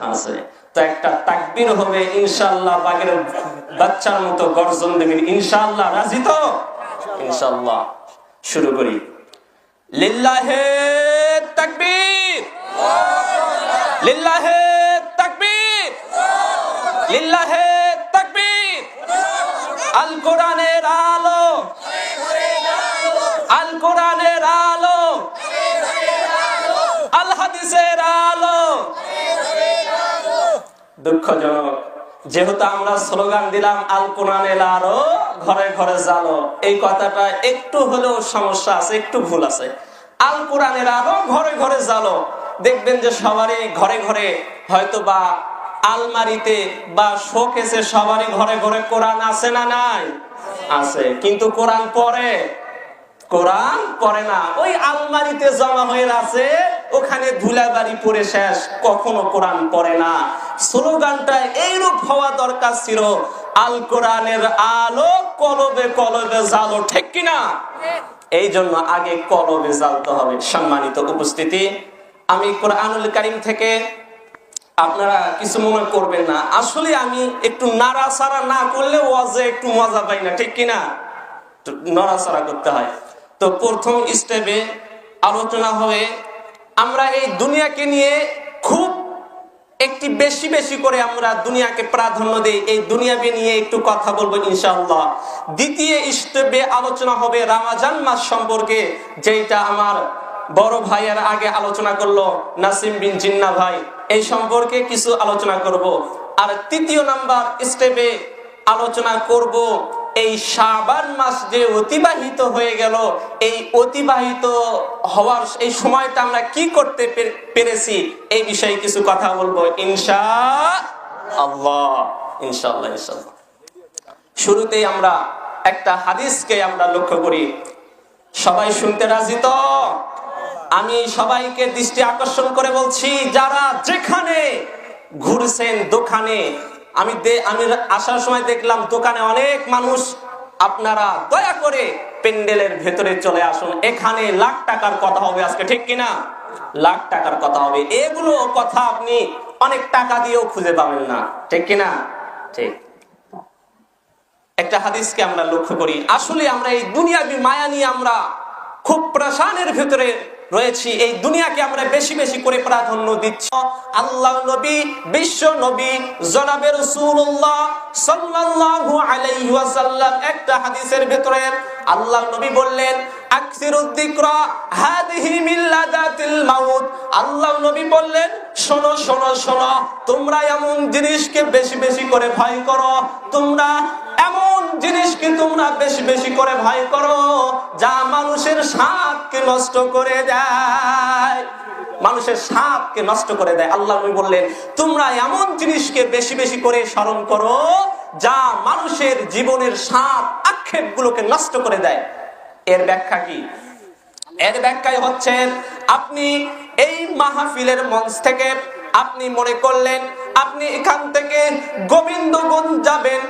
আছে। তো একটা তাকবীর হবে, ইনশাআল্লাহ বাগের বাচ্চার মতো গর্জন দেবেন। ইনশাআল্লাহ, রাজি তো? ইনশাআল্লাহ, শুরু করি। লিল্লাহে তাকবীর। লিল্লাহে তাকবীর। লিল্লাহে তাকবীর। আল কোরআনের আলো আল হাদিসের আলো দুঃখজনক যেহেতু আমরা স্লোগান দিলাম, আল কোরআনের আলো ঘরে ঘরে জালো। এই কথাটা একটু হলেও সমস্যা আছে, একটু ভুল আছে। আল কোরআনের আলো ঘরে ঘরে জালো। দেখবেন যে সবারই ঘরে ঘরে হয়তো বা আলমারিতে বা শোকেসে সবারই ঘরে ঘরে কোরআন আছে না নাই? আছে, কিন্তু কোরআন পড়ে। কোরআন পড়ে না, ওই আলমারিতে জমা হয়ে আছে ওখানে ধুলাবাড়ি পড়ে শেষ, কখনো কোরআন পড়ে না। স্লোগানটা এইরূপ হওয়া দরকার ছিল, আল কোরআনের আলো কলবে কলবে জালো, ঠিক কিনা এই জন্য আগে কলবে জ্বালতে হবে। সম্মানিত উপস্থিতি, আমি কোরআনুল কারিম থেকে আপনারা কিছু মনে করবেন না। আসলে আমি একটু নাড়াচাড়া না করলে ওয়াজে একটু মজা পাই না, ঠিক কিনা নড়াচড়া করতে হয়। তো প্রথম স্টেপে আলোচনা হবে আমরা এই দুনিয়াকে নিয়ে খুব একটি বেশি বেশি করে আমরা দুনিয়াকে প্রাধান্য দেই। এই দুনিয়াকে নিয়ে একটু কথা বলব ইনশাআল্লাহ। দ্বিতীয় স্টেপে আলোচনা হবে রামাজান মাস সম্পর্কে যেটা আমার বড় ভাইয়ের আগে আলোচনা করল, নাসিম বিন জিন্না ভাই। এই সম্পর্কে কিছু আলোচনা করব। আর তৃতীয় নাম্বার স্টেপে আলোচনা করব এই শাবান মাস যে অতিবাহিত হয়ে গেল, এই অতিবাহিত হওয়ার এই সময়টা আমরা কি করতে পেরেছি, এই বিষয়ে কিছু কথা বলব, ইনশা আল্লাহ ইনশাআল্লাহ ইনশাআল্লাহ শুরুতেই আমরা একটা হাদিসকে আমরা লক্ষ্য করি। সবাই শুনতে রাজি তো? আমি সবাইকে দৃষ্টি আকর্ষণ করে বলছি, যারা যেখানে ঘুরছেন দোকানে আমি আমি আসার সময় দেখলাম দোকানে অনেক মানুষ। আপনারা দয়া করে প্যান্ডেলের ভেতরে চলে আসুন। এখানে লাখ টাকার কথা হবে আজকে, ঠিক কিনা? লাখ টাকার কথা হবে। এগুলো কথা আপনি অনেক টাকা দিয়েও খুঁজে পাবেন না, ঠিক কিনা? ঠিক। একটা হাদিসকে আমরা লক্ষ্য করি। আসলে আমরা এই দুনিয়াবি মায়া নিয়ে আমরা খুব প্রাসানের ভেতরে রয়েছি। এই দুনিয়াকে আমরা বেশি বেশি করে প্রাধান্য দিচ্ছি। আল্লাহ নবী, বিশ্ব নবী, জনাবে সাল্লাল্লাহু আলাইহি ওয়াসাল্লাম একটা হাদিসের ভেতরে আল্লাহ নবী বললেন আল্লাহ নবী বললেন, শোনো শোনো শোনো, তোমরা এমন জিনিসকে বেশি বেশি করে ভয় করো। তোমরা এমন জিনিসকে তোমরা বেশি বেশি করে ভয় করো যা মানুষের স্বাদকে নষ্ট করে দেয়, মানুষের স্বাদকে নষ্ট করে দেয়। আল্লাহ বললেন, তোমরা এমন জিনিসকে বেশি বেশি করে স্মরণ করো, যা মানুষের জীবনের স্বাদ আক্ষেপ গুলোকে নষ্ট করে দেয়। এর ব্যাখ্যা কি? এর ব্যাখ্যায় হচ্ছে, আপনি এই মাহফিলের মঞ্চ থেকে আপনি মনে করলেন, আপনি এখান থেকে গোবিন্দগঞ্জ যাবেন